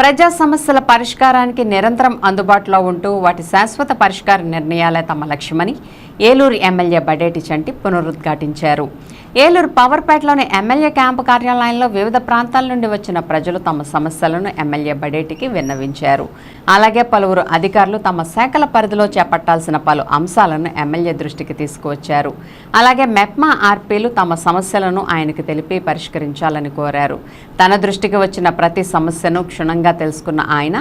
ప్రజా సమస్యల పరిష్కారానికి నిరంతరం అందుబాటులో ఉంటూ వాటి శాశ్వత పరిష్కార నిర్ణయాలే తమ లక్ష్యమని ఏలూరు ఎమ్మెల్యే బడేటి చంటి పునరుద్ఘాటించారు. ఏలూరు పవర్పేటలోని ఎమ్మెల్యే క్యాంపు కార్యాలయంలో వివిధ ప్రాంతాల నుండి వచ్చిన ప్రజలు తమ సమస్యలను ఎమ్మెల్యే బడేటికి విన్నవించారు. అలాగే పలువురు అధికారులు తమ శాఖల పరిధిలో చేపట్టాల్సిన పలు అంశాలను ఎమ్మెల్యే దృష్టికి తీసుకువచ్చారు. అలాగే మెప్మా ఆర్పీలు తమ సమస్యలను ఆయనకు తెలిపి పరిష్కరించాలని కోరారు. తన దృష్టికి వచ్చిన ప్రతి సమస్యను క్షుణ్ణంగా తెలుసుకున్న ఆయన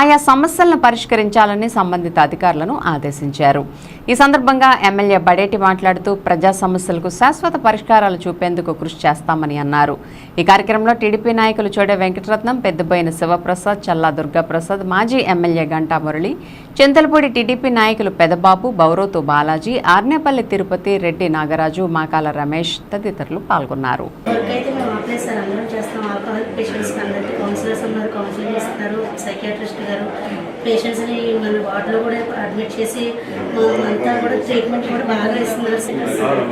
ఆయా సమస్యలను పరిష్కరించాలని సంబంధిత అధికారులను ఆదేశించారు. ఈ సందర్భంగా ఎమ్మెల్యే బడేటి మాట్లాడుతూ ప్రజా సమస్యలకు శాశ్వత పరిష్కారాలు చూపేందుకు కృషి చేస్తామని అన్నారు. ఈ కార్యక్రమంలో టీడీపీ నాయకులు చోడే వెంకటరత్నం పెద్దబోయిన శివప్రసాద్ చల్లా దుర్గాప్రసాద్ మాజీ ఎమ్మెల్యే గంటా మురళి చింతలపూడి టీడీపీ నాయకులు పెదబాబు బౌరోతు బాలాజీ ఆర్నేపల్లి తిరుపతి రెడ్డి నాగరాజు మాకాల రమేష్ తదితరులు పాల్గొన్నారు. చేస్తాం. ఆల్కహాల్ పేషెంట్స్కి అందరికీ కౌన్సిలర్స్ ఉన్నారు కౌన్సిలింగ్ ఇస్తున్నారు సైకియాట్రిస్ట్ గారు. పేషెంట్స్ని మన వార్డులో కూడా అడ్మిట్ చేసి అంతా కూడా ట్రీట్మెంట్ కూడా బాగా ఇస్తున్నారు సార్. అవును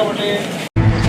ఒకటి